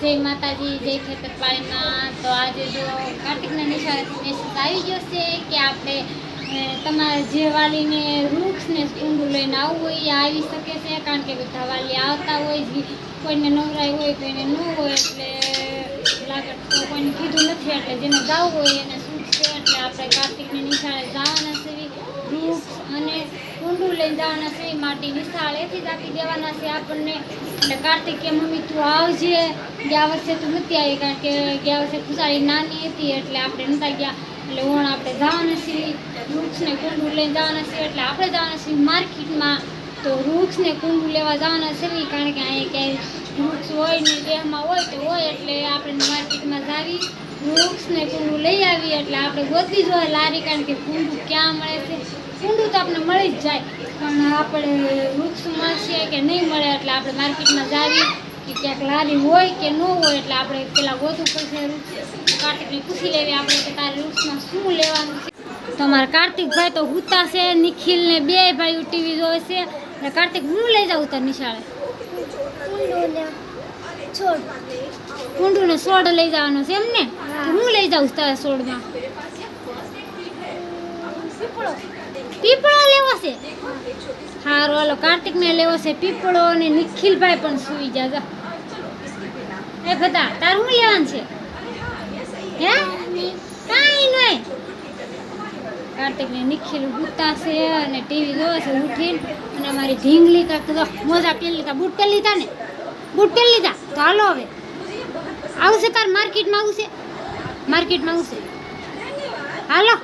જય માતાજી, જય ખેતરપાળીમાં તો આજે જો કાર્તિકના નિશાળેથી મેસેજ આવી ગયો છે કે આપણે તમારા જે વાલીને વૃક્ષ ને કુંડું લઈને આવવું હોય એ આવી શકે છે, કારણ કે બધા વાલી આવતા હોય કોઈને નવરાય હોય, કોઈને ન હોય, એટલે લાગત તો કોઈને કીધું નથી, એટલે જેને જવું હોય એને શું છે, એટલે આપણે કાર્તિકની નિશાળે જવાના છે. વૃક્ષ અને કુંડું લઈને જવાના છે માટી નિશાળેથી જ આપી દેવાના છે. આપણને એટલે કાર્તિક મમ્મી તું આવજે. ગયા વર્ષે તું નથી આવી કારણ કે ગયા વર્ષે ખુશાળી નાની હતી એટલે આપણે નતા ગયા. એટલે ઓણ આપણે જવાના છીએ. વૃક્ષને કુંડું લઈને જવાના છીએ. એટલે આપણે જવાના છીએ માર્કેટમાં. તો વૃક્ષને કુંડું લેવા જવાના છીએ કારણ કે અહીંયા ક્યાંય વૃક્ષ હોય ને દેહમાં હોય તો હોય એટલે આપણે માર્કેટમાં જાવી, વૃક્ષને કુંડું લઈ આવીએ એટલે આપણે ગોતવી જોઈએ લારી કારણ કે કુંડું ક્યાં મળે છે? કુંડું તો આપણે મળી જ જાય. પણ આપણે વૃક્ષ મળશે કે નહીં મળે એટલે આપણે માર્કેટમાં જાવી કે ક્યાંક લારી હોય કે ન હોય એટલે આપણે પેલા ગોતવું પડશે વૃક્ષ. કાર્તિકને પૂછી લેવી આપણે કે તારે વૃક્ષમાં શું લેવાનું છે? તમારા કાર્તિકભાઈ તો હુતા છે, નિખિલ ને બે ભાઈ ટીવી જોવે છે. એટલે કાર્તિક, હું લઈ જાઉં તાર નિશાળે? કુંડું ને સોડ લઈ જવાનો છે એમ ને તો હું લઈ જાઉં તારા સોડમાં? પીપળો લેવો છે? હારો, હાલો કાર્તિક ને લેવો છે પીપળો અને નિખિલભાઈ પણ સુઈ જા. એ બધા, તાર શું લેવાનું છે? હે? કાંઈ નહીં કાર્તિક ને નિખિલ ઉઠતા છે અને ટીવી જોવે છે ઉઠીને અને મારી ઢીંગલી કાંક મોજા પહેરી લીધા. બૂટ પહેરી લીધા ને? બૂટ પહેરી લીધા? તો હાલો હવે. આવશે તાર માર્કેટમાં, આવશે. માર્કેટમાં આવશે. હાલો.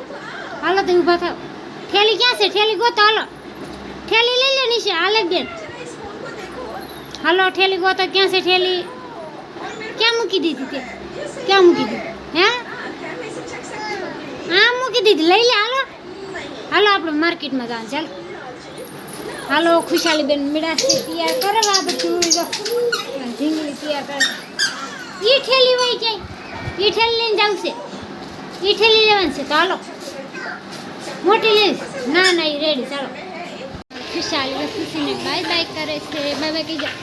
હાલો તો ઊભા થાવ. ઠેલી ક્યાં છે? ઠેલી ગોતો, હાલો. ઠેલી લઈ લે છે હાલે બેન હાલો, ઠેલી ગોતો, ક્યાં છે ઠેલી? ક્યાં મૂકી દીધી તે? ક્યાં મૂકી દીધી? હે? હા, મૂકી દીધી. લઈ લે, હાલો. હાલો, આપણે માર્કેટમાં જવાનું. ચાલો. હાલો, ખુશાલી બેન મીડાસથી તૈયાર કરવા બધું. ઢીંગલી તૈયાર કરે. ઈ ઠેલી હોય ક્યાંય? ઈ ઠેલી લઈને જાવ છે ઈ ઠેલી લેવાની છે, તો હાલો. મોટી લેવીશ ના ના એ રેડી ચાલો. ખુશાલી ખુશીને બાય બાય કરે છે. બાય બાય કહી જા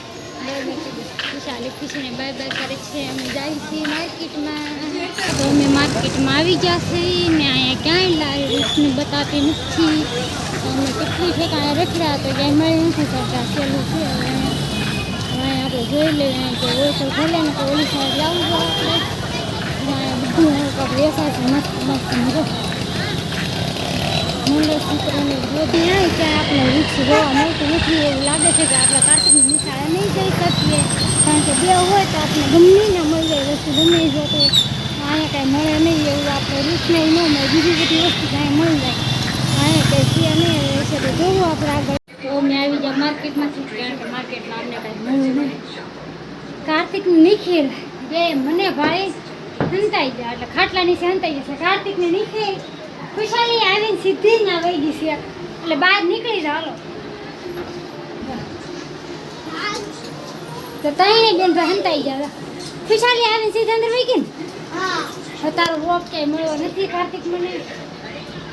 બાય બાય કહી દે ખુશાલી ખુશીને બાય બાય કરે છે. અમે જાય છીએ માર્કેટમાં તો અમે માર્કેટમાં આવી ગયા છીએ ને અહીંયા ક્યાંય લારી રીતનું બતાતી નથી. તો અમે કેટલી ઠેકાણે રખડ્યા તો ક્યાંય મળી નથી કરતા સહેલું છે હવે. હવે આપણે જોઈ લઈએ કે હોય તો ભલે ને તો ઓલી સાઈડ જવું જોઈએ. આપણે અહીંયા બધું કાંઈક વેચાય છે. મસ્ત મસ્ત મજો મંગળસૂત્રને બધી આવી ત્યાં આપણે વૃક્ષ જોવા મળતું નથી એવું લાગે છે કે આપણે કાર્તિકની નિશાળે નહીં જઈ શકીએ. કારણ કે બે હોય તો આપણે ગમે ના મળી જાય વસ્તુ ગમે એ જો તો અહીંયા કાંઈ મળે નહીં એવું આપણે વૃક્ષને ન મળે બીજી બધી વસ્તુ કાંઈ મળી જાય. અહીંયા કંઈ છે નહીં છે તો જોવું આપણે આગળ. તો અમે આવી ગયા માર્કેટમાંથી કારણ કે માર્કેટમાં અમને કાંઈ મળ્યું નહીં. કાર્તિક નિખિલ બે મને ભાઈ હંતાઈ ગયા એટલે ખાટલાની હંતાઈ જશે કાર્તિકને નિખિલ ખુશાલી આવીને સીધી ના વહી ગઈ છે. એટલે બહાર નીકળી જા હાલો. તો તઈને બેન ભાઈ હંતાઈ ગયા. ખુશાલી આવીને સીધી અંદર વહી ગઈ ને? તારો વોક ક્યાંય મળ્યો નથી કાર્તિક મને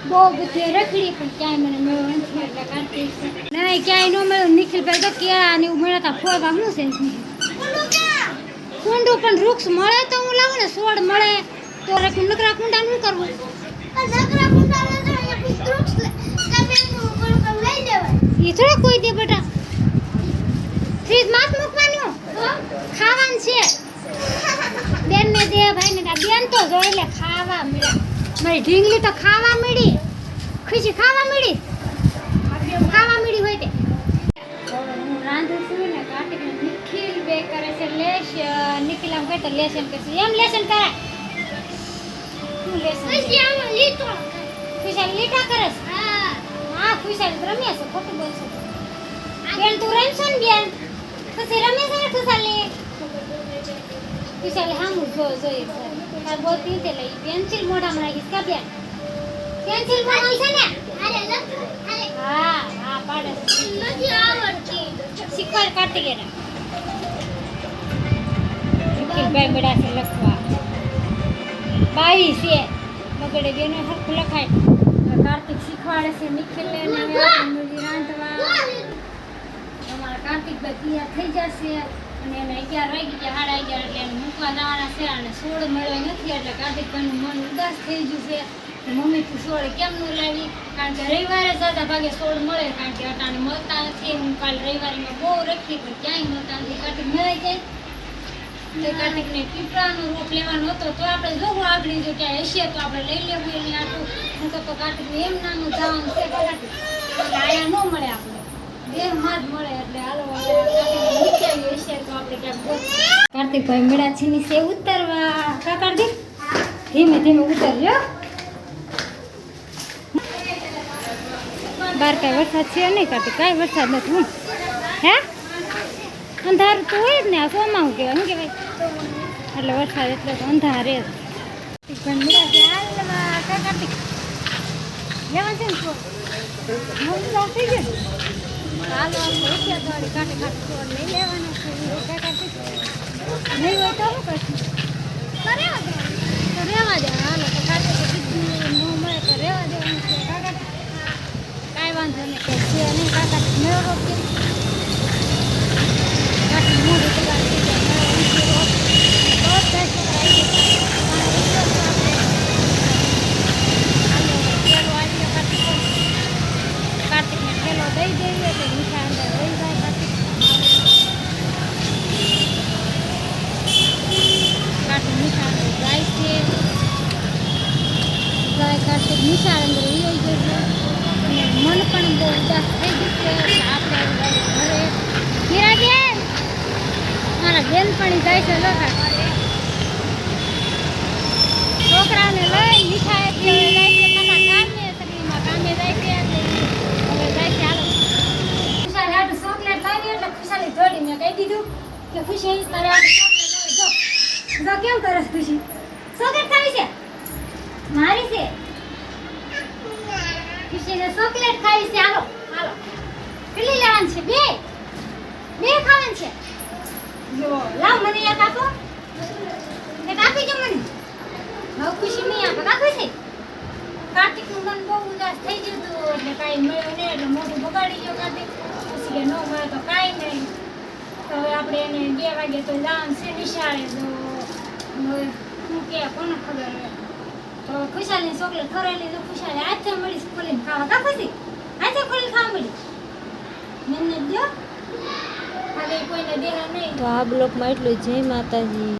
બહુ બધી રખડી પણ ક્યાંય મને મળ્યો નથી એટલે કાર્તિક નહીં ક્યાંય ન મળ્યું. નિખિલભાઈ તો ક્યાં ને એવું મળ્યા હતા ફોરવા શું છે? કુંડું પણ વૃક્ષ મળે તો હું લાવું ને? છોડ મળે. તો રક- નકરા કુંડા શું કરવું? એ થોડા કોઈ દે બેટા. ફ્રીજમાં મૂકવાનું? ખાવાનું છે. બેન ને દે ભાઈ ને બેન તો જોઈ લે ખાવા મળ્યા મારી ઢીંગલી તો ખાવા મળી. ખુશી ખાવા મળી? ખાવા મળી હોય તે. રાંધું છું ને કાર્તિક નિખિલ બે કરે છે લેશન. નિખિલ આમ કહેતો લેશન કરશે. એમ લેશન કરાય. ખુશાલ લીટા કરે છે? હા. ખુશાલ રમે છે ખોટું બોલશે બેન તું રમશો ને બેન? પછી રમે છે ને ખુશાલી? ખુશાલી હા હું જો જોઈએ તાર બોલતી તે લઈ. પેન્સિલ મોઢામાં રાખીશ કા બેન? પેન્સિલ મોઢામાં છે ને? હા હા પાડે. છે શીખવાડ કાર્તિક એને ભાઈ બડા છે લખવા. બાવીસ છે. બગડે બેનો હરખું લખાય. કાર્તિક શીખવાડે છે, નિખિલ ને હવે રાંધવા. અમારા કાર્તિકભાઈ તૈયાર થઈ જશે અને એને અગિયાર વાગી ગયા, સાડા અગિયાર એટલે એને મૂકવા જવાના છે અને સોળ મળ્યો નથી એટલે કાર્તિકભાઈનું મન ઉદાસ થઈ ગયું છે. મમ્મી તું સોળ કેમ ન લાવી? કારણ કે રવિવારે સાદા ભાગે સોળ મળે, કારણ કે અટાણે મળતા નથી. હું કાલ રવિવારે બહુ રખી, પણ ક્યાંય મળતા નથી. કાર્તિક મળાઈ જાય. તો કાર્તિકને પીપળાનો રોપ લેવાનો હતો, તો આપણે જોવું આગળ જો ક્યાં હશે, તો આપણે લઈ લેવું એની આટલું હું તો કાર્તિકને એમ નાનું જવાનું છે આયા ન મળે આપણે. બે માં જ મળે એટલે હાલો મૂકી હશે તો આપણે કાર્તિકભાઈ મેળા છે નીચે ઉતરવા. કા કાર્તિક? ધીમે ધીમે ઉતરજો. બાર કાંઈ વરસાદ છે નહીં, કાર્તિક, કાંઈ વરસાદ નથી હું હે? અંધારું તો હોય જ ને, આ સોમાં હું કહેવાય, શું કહેવાય? એટલે વરસાદ એટલે અંધારે નહીં હોય તો કરશું તો દેવાનું તો રહેવા તો કીધું ન મળે તો રેવા દેવાનું છે. કા કાંઈ વાંધો નહીં. કે છે નહીં કા. કાર્તિક મેળો કાકી મોઢું તૈયાર થઈ જાય મેળો ઊંચી રોપ બધા છોકરા આવી ગયા. પણ એ લોકો આપણે હાલો, પેલો આવી ગયો કાર્તિક કાર્તિકને ઠેલો દઈ દેવી એટલે મીઠા અંદર રહી જાય કાર્તિક કાર્તિક મીઠા અંદર જાય છે કાર્તિક અંદર વહી ગયો છે. અને મન પણ બહુ ઉદાસ થઈ ગયું છે. આપણે ઘરે ગયા મારા બેનપણી જાય છે લોકા છોકરાને લઈ પીવડે જાય છે મારા કામે સગડીમાં કામે જાય છે. હવે જાય છે હાલો. ખુશાલ એટલે ખુશાલી મેં કહી દીધું. કે ખુશી તારે ચોકલેટ જો જો કેમ કરે ખુશી? ચોકલેટ ખાવી છે? મારી છે? ખુશીને ચોકલેટ ખાવી છે. હાલો હાલો. કેટલી લેવાની છે? બે. બે ખાવાની છે? જો, લાવ મને એક આપો. એક આપી જો મને. બહુ ખુશી નહીં આપે. કા ખુશી? કાર્તિકનું મન બહુ ઉદાસ થઈ ગયું હતું, એટલે કાંઈ મળ્યો નહીં, એટલે મોઢું બગાડી ગયો કાર્તિક. પછી કે ન મળે તો કાંઈ નહીં. તો હવે આપણે એને બે વાગે તો જવાનું છે નિશાળે. તો શું કે, કોને ખબર હવે તો ખુશાલીની ચોકલેટ ખવડાવી તો ખુશાલી આજે મળી ખોલીને ખાવા. કા ખુશી? આજે ખોલીને ખાવા મળી? મને દો હવે કોઈને દેવા નહીં. તો આ બ્લોકમાં એટલું જય માતાજી.